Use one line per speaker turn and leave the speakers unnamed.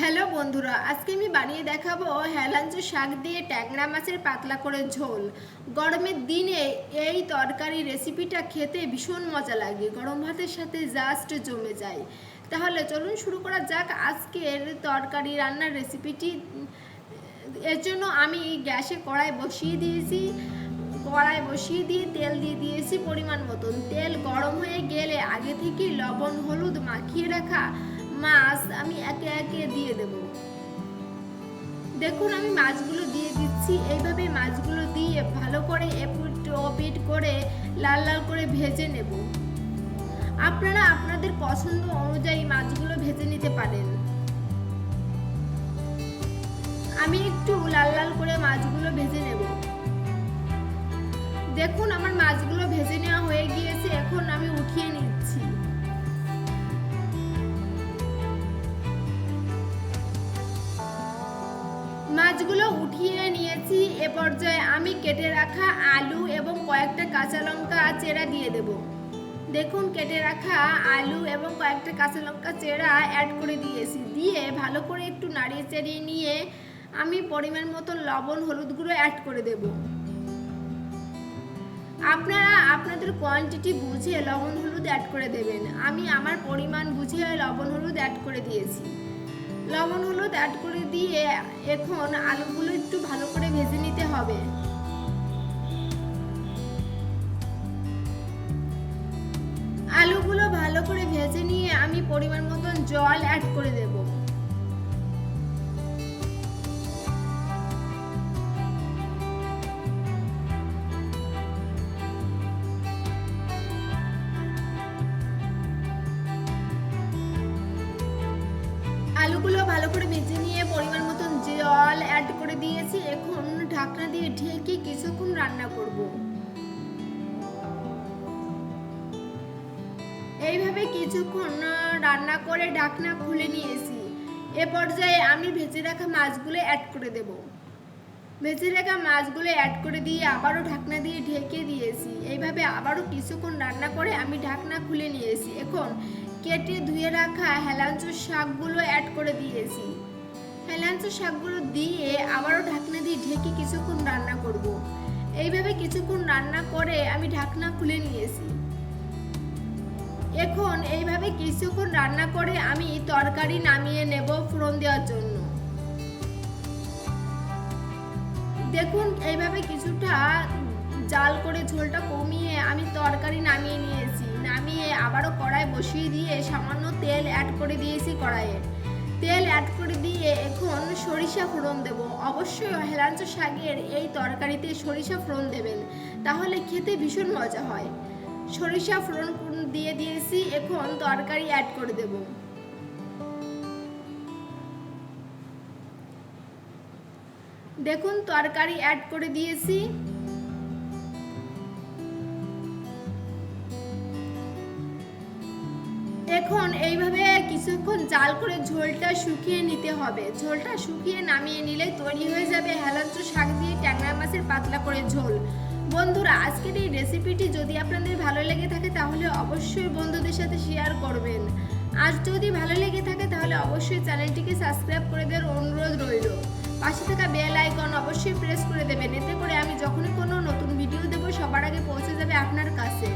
Hello বন্ধুরা, আজকে আমি বানিয়ে দেখাবো হেলাঞ্চু শাক দিয়ে ট্যাংরা মাছের পাতলা করে ঝোল। গরমের দিনে এই তরকারি রেসিপিটা খেতে ভীষণ মজা লাগে। গরম ভাতের সাথে জাস্ট জমে যায়। তাহলে চলুন শুরু করা যাক আজকের তরকারি রান্নার রেসিপিটি এর জন্য আমি গ্যাসে কড়াই বসিয়ে দিয়েছি। কড়াই বসিয়ে দিয়ে তেল দিয়ে দিয়েছি পরিমাণ মতন। তেল গরম হয়ে গেলে আগে থেকে লবণ, হলুদ মাখিয়ে রাখা মাছ একে একে দিয়ে দেব। দেখুন, আমি মাছগুলো দিয়ে দিচ্ছি। এইভাবে মাছগুলো দিয়ে ভালো করে এপিট ওপিট করে লাল লাল করে ভেজে নেব। আপনারা আপনাদের পছন্দ অনুযায়ী মাছগুলো ভেজে নিতে পারেন। আমি একটু লাল লাল করে মাছগুলো ভেজে নেব। দেখুন, আমার মাছগুলো ভেজে নেওয়া হয়ে গিয়েছে। এখন আমি উঠিয়ে নিচ্ছি। মাছগুলো উঠিয়ে নিয়েছি, এ পর্যায়ে আমি কেটে রাখা আলু এবং কয়েকটা কাঁচা লঙ্কা চেরা দিয়ে দেব। দেখুন, কেটে রাখা আলু এবং কয়েকটা কাঁচা লঙ্কা চেরা অ্যাড করে দিয়েছি। দিয়ে ভালো করে একটু নাড়িয়ে চাড়িয়ে নিয়ে আমি পরিমাণ মতো লবণ, হলুদ গুঁড়ো অ্যাড করে দেব। আপনারা আপনাদের কোয়ান্টিটি বুঝে লবণ, হলুদ অ্যাড করে দেবেন। আমি আমার পরিমাণ বুঝে লবণ, হলুদ অ্যাড করে দিয়েছি। লবণ, হলুদ অ্যাড করে দিয়ে এখন আলুগুলো একটু ভালো করে ভেজে নিতে হবে। আলুগুলো ভালো করে ভেজে নিয়ে আমি পরিমাণ মতন জল অ্যাড করে দেব। আলুগুলো ভালো করে ভেজে নিয়ে পরিমাণ মতন জল অ্যাড করে দিয়েছি। এখন ঢাকনা দিয়ে ঢেকে কিছুক্ষণ রান্না করব। এইভাবে কিছুক্ষণ রান্না করে ঢাকনা খুলে নিয়েছি। এ পর্যায়ে আমি ভেজে রাখা মাছগুলো অ্যাড করে দেব। ভেজে রাখা মাছগুলো অ্যাড করে দিয়ে আবারও ঢাকনা দিয়ে ঢেকে দিয়েছি। এইভাবে আবারও কিছুক্ষণ রান্না করে আমি ঢাকনা খুলে নিয়েছি। এখন কেটে ধুয়ে রাখা হেলাঞ্চুর শাকগুলো অ্যাড করে দিয়েছি। হেলাঞ্চুর শাকগুলো দিয়ে আবারও ঢাকনা দিয়ে ঢেকে কিছুক্ষণ রান্না করব। এইভাবে কিছুক্ষণ রান্না করে আমি ঢাকনা খুলে নিয়েছি। এখন এইভাবে কিছুক্ষণ রান্না করে আমি তরকারি নামিয়ে নেব ফোড়ন দেওয়ার জন্য। দেখুন, এইভাবে কিছুটা জাল করে ঝোলটা কমিয়ে আমি তরকারি নামিয়ে নিয়েছি। নামিয়ে আবারও কড়াই বসিয়ে দিয়ে সামান্য তেল অ্যাড করে দিয়েছি কড়াইয়ে। তেল অ্যাড করে দিয়ে এখন সরিষা ফোড়ন দেব। অবশ্যই হেলাঞ্চ শাকের এই তরকারিতে সরিষা ফোড়ন দেবেন, তাহলে খেতে ভীষণ মজা হয়। সরিষা ফোড়ন দিয়ে দিয়েছি, এখন তরকারি অ্যাড করে দেব। দেখুন, তরকারি অ্যাড করে দিয়েছি। এখন এইভাবে কিছুক্ষণ জাল করে ঝোলটা শুকিয়ে নিতে হবে। ঝোলটা শুকিয়ে নামিয়ে নিলে তৈরি হয়ে যাবে হেলাঞ্চ শাক দিয়ে ট্যাংরা মাছের পাতলা করে ঝোল। বন্ধুরা, আজকের এই রেসিপিটি যদি আপনাদের ভালো লেগে থাকে তাহলে অবশ্যই বন্ধুদের সাথে শেয়ার করবেন। আর যদি ভালো লেগে থাকে তাহলে অবশ্যই চ্যানেলটিকে সাবস্ক্রাইব করে দেওয়ার অনুরোধ রইল। পাশে থাকা বেল আইকন অবশ্যই প্রেস করে দেবেন। এতে করে আমি যখনই কোনো নতুন ভিডিও দেবো সবার আগে পৌঁছে যাবে আপনার কাছে।